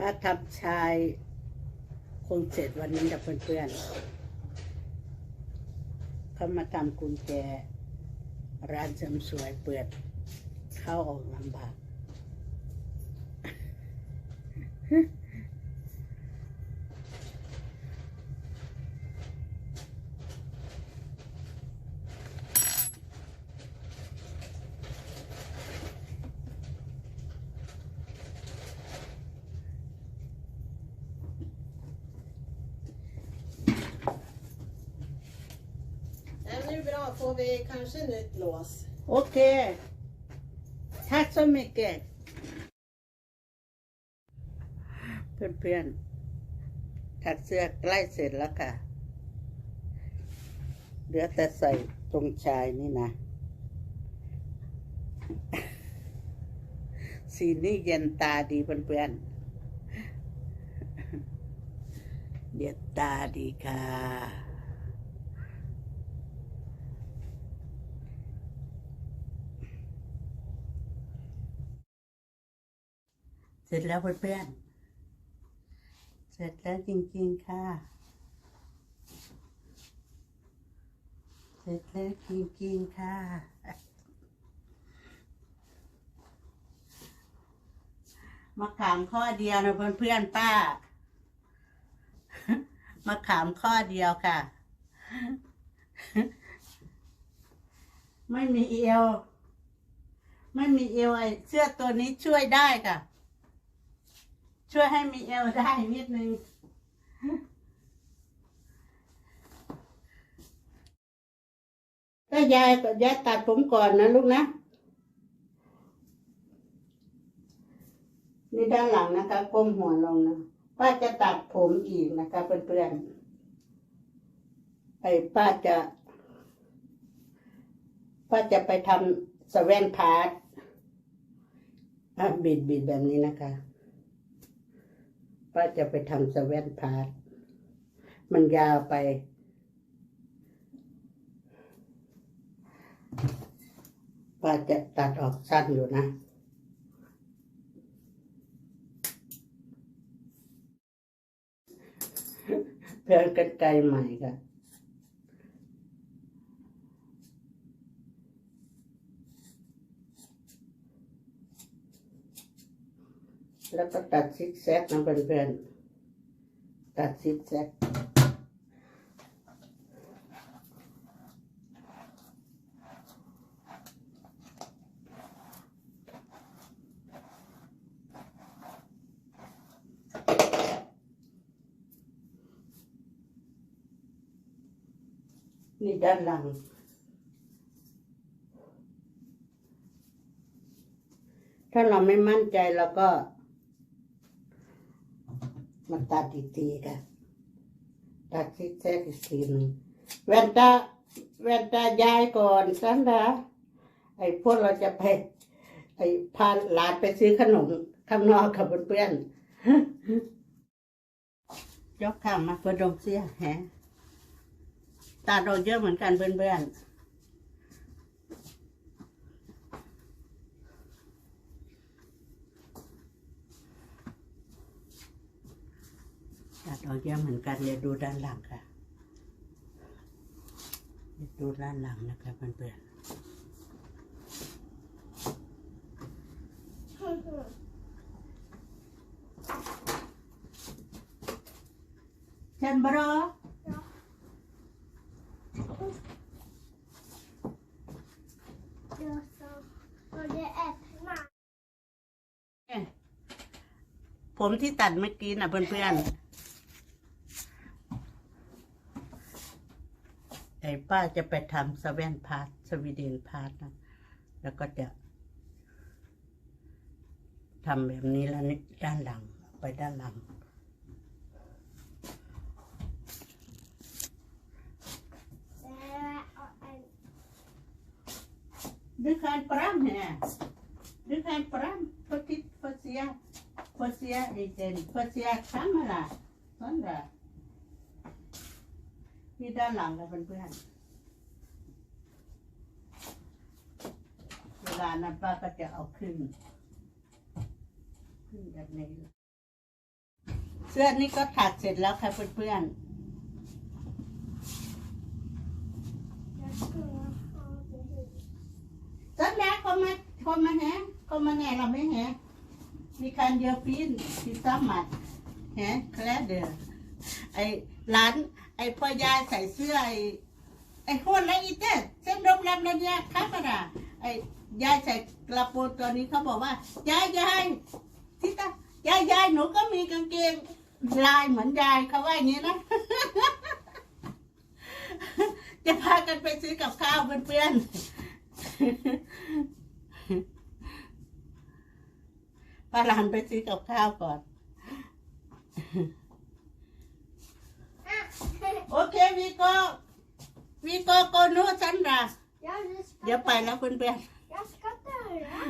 ป้าทำชายคงเสร็จวันนี้กับเพื่อนๆเขามาทำกุญแจ ร้านเสริมสวยเปิด เข้าออกลำบาก får vi kanske nytt lås. โอเคทักสมิเกตเพื่อนๆถักเสื้อใกล้เสร็จแล้วค่ะ เหลือแต่ใส่ตรงชายนี่นะ สีนี่เย็นตาดีเพื่อนๆเย็นตาดีค่ะ เสร็จแล้วเพื่อนๆ เสร็จแล้วจริงๆค่ะ เสร็จแล้วจริงๆค่ะ มาขามข้อเดียวนะเพื่อนๆป้า มาขามข้อเดียวค่ะ ไม่มีเอว ไม่มีเอวไอเสื้อตัวนี้ช่วยได้ค่ะ ช่วยให้มีเอวได้นิดนึง ก็ยายก็ยายตัดผมก่อนนะลูกนะ นี่ด้านหลังนะคะก้มหัวลงนะป้าจะตัดผมอีกนะคะเพื่อนๆไอ้ป้าจะป้าจะไปทำสแวนพาร์ทบิดบิดแบบนี้นะคะ ว่าจะไปทำสเวนพาร์ทมันยาวไปป้าจะตัดออกสั้นอยู่นะเพื่อนกันไกลใหม่ค่ะ แล้วก็ตัดซิกแซกนะเพื่อนๆตัดซิกแซกนี่ด้านหลัง ถ้าเราไม่มั่นใจเราก็ มาตัดอีกทีค่ะตัดซิกแซกอีกทีหนึ่งแว่นตาแว่นตายายก่อนสันดาไอ้พวกเราจะไป ไอ้พาหลานไปซื้อขนมข้างนอกกับเพื่อนๆยกข้างมาเพื่อดมเสียแฮตาโดนเยอะเหมือนกันเพื่อนๆ ตัดออกเยอะเหมือนกันเดี๋ยวดูด้านหลังค่ะเดี๋ยวดูด้านหลังนะคะเพื่อนๆเชนบรอ Jag sa, och det är pengar. ผมที่ตัดเมื่อกี้นะเพื่อนๆ ไอ้ป้าจะไปทำสเวนพาร์ทสวีเดนพาร์ทนะ แล้วก็จะทำแบบนี้แล้วนี่ด้านหลังไปด้านหลังดึงขันพร้า kan fram här. Du kan fram. Få titta, få se. Få se lite. Få se kamera. Sån där. นี่ด้านหลังนะเพื่อนๆเวลานั้นป้าก็จะเอาขึ้น ขึ้นแบบนี้เสื้อนี่ก็ถักเสร็จแล้วค่ะเพื่อนๆสักแล้วก็มาก็มาแฮะก็มาแน่เราไม่แฮะมีการเดียวปีนที่สามัดแฮะแคลเดอร์ไอ้ร้าน ไอ้พ่อยายใส่เสื้อไอ้ไอ้คนละอีเต้เส้นดมลำละเนี่ยครับอะไอ้ยายใส่กระโปรงตัวนี้เขาบอกว่ายายยายทิตายายยายหนูก็มีกางเกงลายเหมือนยายเขาว่าอย่างนี้นะ จะพากันไปซื้อกับข้าวเพื่อนๆพาหลานไปซื้อกับข้าวก่อน โอเค วีโก้วีโก้โกโนซันดา Jag ska เดี๋ยวไปแล้วเพื่อนๆ Jag ska dörra.